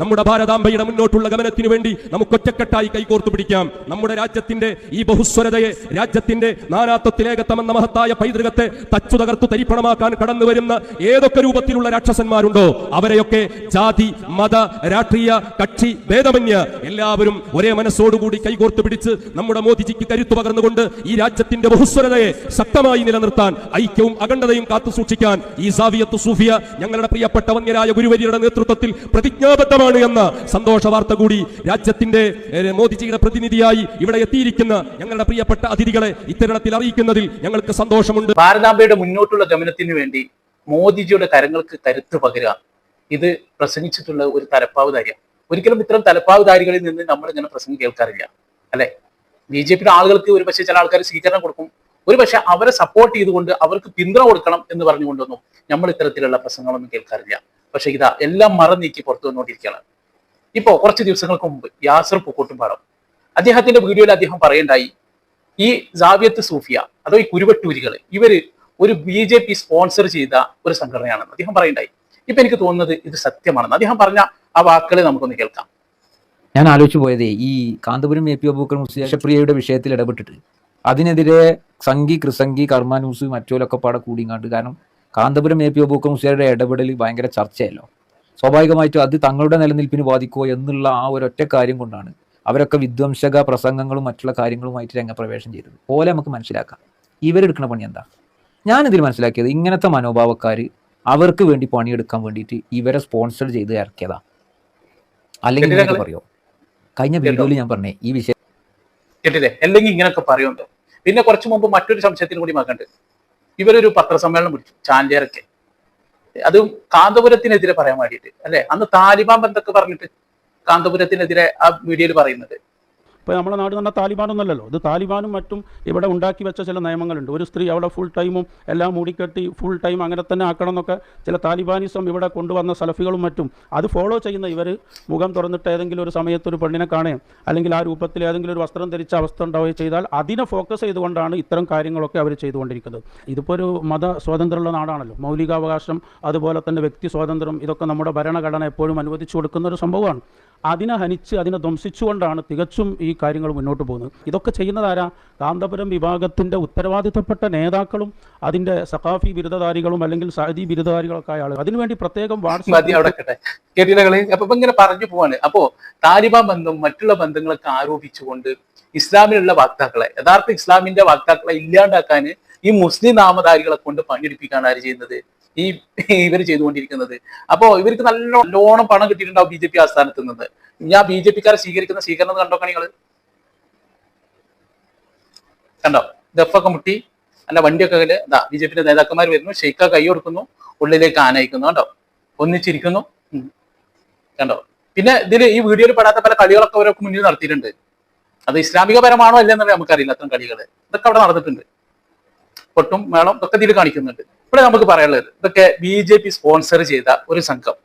നമ്മുടെ ഭാരതാംബയുടെ മുന്നോട്ടുള്ള ഗമനത്തിന് വേണ്ടി നമുക്ക് ഒറ്റക്കെട്ടായി കൈകോർത്തു പിടിക്കാം. നമ്മുടെ രാജ്യത്തിന്റെ ഈ ബഹുസ്വരതയെ രാജ്യത്തിന്റെ നാനാത്വത്തിലേകത്തമെന്ന മഹത്തായ പൈതൃകത്തെ തച്ചു തകർത്തു തരിപ്പണമാക്കാൻ കടന്നു വരുന്ന ഏതൊക്കെ രൂപത്തിലുള്ള രാക്ഷസന്മാരുണ്ടോ അവരെയൊക്കെ ജാതി മത രാഷ്ട്രീയ കക്ഷി ഭേദമന്യ എല്ലാവരും ഒരേ മനസ്സോടുകൂടി കൈകോർത്തു പിടിച്ച് നമ്മുടെ മോദിജിക്ക് കരുത്തു പകർന്നുകൊണ്ട് ഈ രാജ്യത്തിന്റെ ബഹുസ്വരതയെ ശക്തമായി നിലനിർത്താൻ ഐക്യവും അഖണ്ഡതയും കാത്തു സൂക്ഷിക്കാൻ ഈ സാവിയത്ത് സൂഫിയ ഞങ്ങളുടെ പ്രിയപ്പെട്ട വന്യരായ ഗുരുവരിയുടെ നേതൃത്വത്തിൽ പ്രതിജ്ഞാബദ്ധമാണ്. എന്ന സന്തോഷ വാർത്ത കൂടി രാജ്യത്തിന്റെ മോദിജിയുടെ പ്രതിനിധിയായി ഇവിടെ എത്തിയിരിക്കുന്ന ഞങ്ങളുടെ പ്രിയപ്പെട്ട അതിഥികളെ ഇത്തരണത്തിൽ അറിയിക്കുന്നതിൽ ഞങ്ങൾക്ക് സന്തോഷമുണ്ട്. ഭാരതാംബയുടെ മുന്നോട്ടുള്ള ഗമനത്തിന് വേണ്ടി മോദിജിയുടെ കരങ്ങൾക്ക് കരുത്ത് പകരുക. ഇത് പ്രസംഗിച്ചിട്ടുള്ള ഒരു തലപ്പാവുധാരിയ ഒരിക്കലും ഇത്തരം തലപ്പാവുധാരികളിൽ നിന്ന് നമ്മൾ ഇങ്ങനെ പ്രസംഗം കേൾക്കാറില്ല. അല്ലെ? ബി ജെ പിയുടെ ആളുകൾക്ക് ഒരു പക്ഷേ ചില ആൾക്കാർ സ്വീകരണം കൊടുക്കും. ഒരു പക്ഷെ അവരെ സപ്പോർട്ട് ചെയ്തുകൊണ്ട് അവർക്ക് പിന്തുണ കൊടുക്കണം എന്ന് പറഞ്ഞുകൊണ്ടൊന്നും നമ്മൾ ഇത്തരത്തിലുള്ള പ്രസംഗങ്ങളൊന്നും കേൾക്കാറില്ല. പക്ഷെ ഇതാ എല്ലാം മറ നീക്കി പുറത്തു വന്നുകൊണ്ടിരിക്കുകയാണ്. ഇപ്പോ കുറച്ച് ദിവസങ്ങൾക്ക് മുമ്പ് യാസർ പൂക്കോട്ടുംപാടം അദ്ദേഹത്തിന്റെ വീഡിയോയിൽ അദ്ദേഹം പറയണ്ടായി ഈ ജാവിയത്ത് സൂഫിയ അതോ ഈ കുരുവട്ടൂരികൾ ഇവർ ഒരു ബി ജെ പി സ്പോൺസർ ചെയ്ത ഒരു സംഘടനയാണെന്ന് അദ്ദേഹം പറയണ്ടായി ഇപ്പൊ എനിക്ക് തോന്നുന്നത് ഇത് സത്യമാണെന്ന് അദ്ദേഹം പറഞ്ഞ ആ വാക്കുകളെ നമുക്കൊന്ന് കേൾക്കാം. ഞാൻ ആലോചിച്ചു പോയതേ ഈ കാന്തപുരം എ പി അബൂക്കർ മുസ്ലിപ്രിയയുടെ വിഷയത്തിൽ ഇടപെട്ടിട്ട് അതിനെതിരെ സംഘി ക്രിസംഗി കർമാനൂസ് മറ്റോലൊക്കെ പാടെ കൂടിങ്ങാണ്ട് കാരണം കാന്തപുരം എ പി അബൂക്കർ മുസ്ലിയുടെ ഇടപെടൽ ഭയങ്കര ചർച്ചയല്ലോ. സ്വാഭാവികമായിട്ടും അത് തങ്ങളുടെ നിലനിൽപ്പിന് ബാധിക്കുമോ എന്നുള്ള ആ ഒരൊറ്റ കാര്യം കൊണ്ടാണ് അവരൊക്കെ വിധ്വംസക പ്രസംഗങ്ങളും മറ്റുള്ള കാര്യങ്ങളുമായിട്ട് രംഗപ്രവേശം ചെയ്തത്. പോലെ നമുക്ക് മനസ്സിലാക്കാം. ഇവരെടുക്കുന്ന പണി എന്താ? ഞാൻ ഞാനിതിൽ മനസ്സിലാക്കിയത് ഇങ്ങനത്തെ മനോഭാവക്കാർ അവർക്ക് വേണ്ടി പണിയെടുക്കാൻ വേണ്ടിയിട്ട് ഇവരെ സ്പോൺസർ ചെയ്ത് ഇറക്കിയതാ. അല്ലെങ്കിൽ ഇങ്ങനെയൊക്കെ പറയോ? കഴിഞ്ഞ വീഡിയോയിൽ ഞാൻ പറഞ്ഞേ ഈ വിഷയം കേട്ടില്ലേ? അല്ലെങ്കിൽ ഇങ്ങനെയൊക്കെ പറയുന്നുണ്ട്? പിന്നെ കുറച്ച് മുമ്പ് മറ്റൊരു സംശയത്തിന് കൂടി മകണ്ട്. ഇവരൊരു പത്രസമ്മേളനം വിളിച്ചു ചാൻഡിയറൊക്കെ അത് കാന്തപുരത്തിനെതിരെ പറയാൻ വേണ്ടിയിട്ട് അല്ലെ? അന്ന് താലിബാൻ ബന്ധൊക്കെ പറഞ്ഞിട്ട് കാന്തപുരത്തിനെതിരെ ആ മീഡിയയിൽ പറയുന്നത്. ഇപ്പോൾ നമ്മുടെ നാട് തന്നെ താലിബാനൊന്നുമല്ലല്ലോ ഇത് താലിബാനും മറ്റും ഇവിടെ ഉണ്ടാക്കി വെച്ച ചില നിയമങ്ങളുണ്ട്. ഒരു സ്ത്രീ അവിടെ ഫുൾ ടൈമും എല്ലാം മൂടിക്കെട്ടി ഫുൾ ടൈം അങ്ങനെ തന്നെ ആക്കണം എന്നൊക്കെ ചില താലിബാനിസം ഇവിടെ കൊണ്ടുവന്ന സലഫികളും മറ്റും. അത് ഫോളോ ചെയ്യുന്ന ഇവർ മുഖം തുറന്നിട്ട് ഏതെങ്കിലും ഒരു സമയത്ത് ഒരു പെണ്ണിനെ കാണുകയും അല്ലെങ്കിൽ ആ രൂപത്തിൽ ഏതെങ്കിലും ഒരു വസ്ത്രം ധരിച്ച അവസ്ഥ ഉണ്ടാവുകയും ചെയ്താൽ അതിനെ ഫോക്കസ് ചെയ്തുകൊണ്ടാണ് ഇത്തരം കാര്യങ്ങളൊക്കെ അവർ ചെയ്തുകൊണ്ടിരിക്കുന്നത്. ഇതിപ്പോൾ ഒരു മത സ്വാതന്ത്ര്യമുള്ള നാടാണല്ലോ. മൗലികാവകാശം അതുപോലെ തന്നെ വ്യക്തി സ്വാതന്ത്ര്യം ഇതൊക്കെ നമ്മുടെ ഭരണഘടന എപ്പോഴും അനുവദിച്ചു കൊടുക്കുന്ന ഒരു സംഭവമാണ്. അതിനെ ഹനിച്ച് അതിനെ ധ്വംസിച്ചുകൊണ്ടാണ് തികച്ചും ഈ കാര്യങ്ങൾ മുന്നോട്ട് പോകുന്നത്. ഇതൊക്കെ ചെയ്യുന്നതാരാ കാന്തപുരം വിഭാഗത്തിന്റെ ഉത്തരവാദിത്തപ്പെട്ട നേതാക്കളും അതിന്റെ സഖാഫി ബിരുദധാരികളും അല്ലെങ്കിൽ സഹദി ബിരുദധാരികളൊക്കെ ആയ ആളുകൾ. അതിനുവേണ്ടി പ്രത്യേകം വാട്സാപ്പ് ഇങ്ങനെ പറഞ്ഞു പോവാണ്. അപ്പോ താലിബാൻ ബന്ധം മറ്റുള്ള ബന്ധങ്ങളൊക്കെ ആരോപിച്ചുകൊണ്ട് ഇസ്ലാമിലുള്ള വാക്താക്കളെ യഥാർത്ഥ ഇസ്ലാമിന്റെ വാക്താക്കളെ ഇല്ലാണ്ടാക്കാൻ ഈ മുസ്ലിം നാമധാരികളെ കൊണ്ട് പണിയെടുപ്പിക്കാണ് ആര് ചെയ്യുന്നത്? ഈ ഇവർ ചെയ്തുകൊണ്ടിരിക്കുന്നത്. അപ്പോ ഇവർക്ക് നല്ല നല്ലോണം പണം കിട്ടിയിട്ടുണ്ടാവും ബി ജെ പി ആസ്ഥാനത്ത് നിന്ന് ഞാൻ ബി ജെ പിക്കാരെ സ്വീകരിക്കുന്ന സ്വീകരണം കണ്ടോ നിങ്ങൾ കണ്ടോ? ദഫൊക്കെ മുട്ടി അല്ല വണ്ടിയൊക്കെ ഇങ്ങനെ ഇതാ ബി ജെ പിന്റെ നേതാക്കന്മാർ വരുന്നു ഷെയ്ക്ക കൈ കൊടുക്കുന്നു ഉള്ളിലേക്ക് ആനയിക്കുന്നു കണ്ടോ? ഒന്നിച്ചിരിക്കുന്നു. കണ്ടോ? പിന്നെ ഇതിൽ ഈ വീഡിയോയിൽ പെടാത്ത പല കളികളൊക്കെ അവരൊക്കെ മുന്നിൽ നടത്തിയിട്ടുണ്ട്. അത് ഇസ്ലാമികപരമാണോ അല്ലെന്നുള്ളത് നമുക്കറിയില്ല അത്തരം കളികൾ ഇതൊക്കെ അവിടെ നടന്നിട്ടുണ്ട്. പൊട്ടും മേളം ഒക്കെ ഇതിൽ കാണിക്കുന്നുണ്ട്. ഇവിടെ നമുക്ക് പറയാനുള്ളത്. ഇതൊക്കെ ബി ജെ പി സ്പോൺസർ ചെയ്ത ഒരു സംഘം.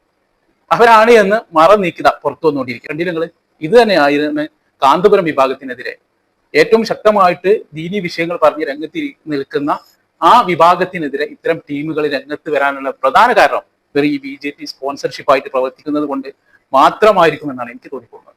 അവരാണ് എന്ന് മറ നീക്കിത പുറത്തു വന്നുകൊണ്ടിരിക്കുക. കണ്ടില്ല നിങ്ങൾ ഇത് തന്നെയായിരുന്നു കാന്തപുരം വിഭാഗത്തിനെതിരെ ഏറ്റവും ശക്തമായിട്ട് ദീനി വിഷയങ്ങൾ പറഞ്ഞ് രംഗത്ത് നിൽക്കുന്ന ആ വിഭാഗത്തിനെതിരെ ഇത്തരം ടീമുകൾ രംഗത്ത് വരാനുള്ള പ്രധാന കാരണം ഇവർ ഈ ബി ജെ പി സ്പോൺസർഷിപ്പായിട്ട് പ്രവർത്തിക്കുന്നത് കൊണ്ട് മാത്രമായിരിക്കും എന്നാണ് എനിക്ക് തോന്നിപ്പോകുന്നത്.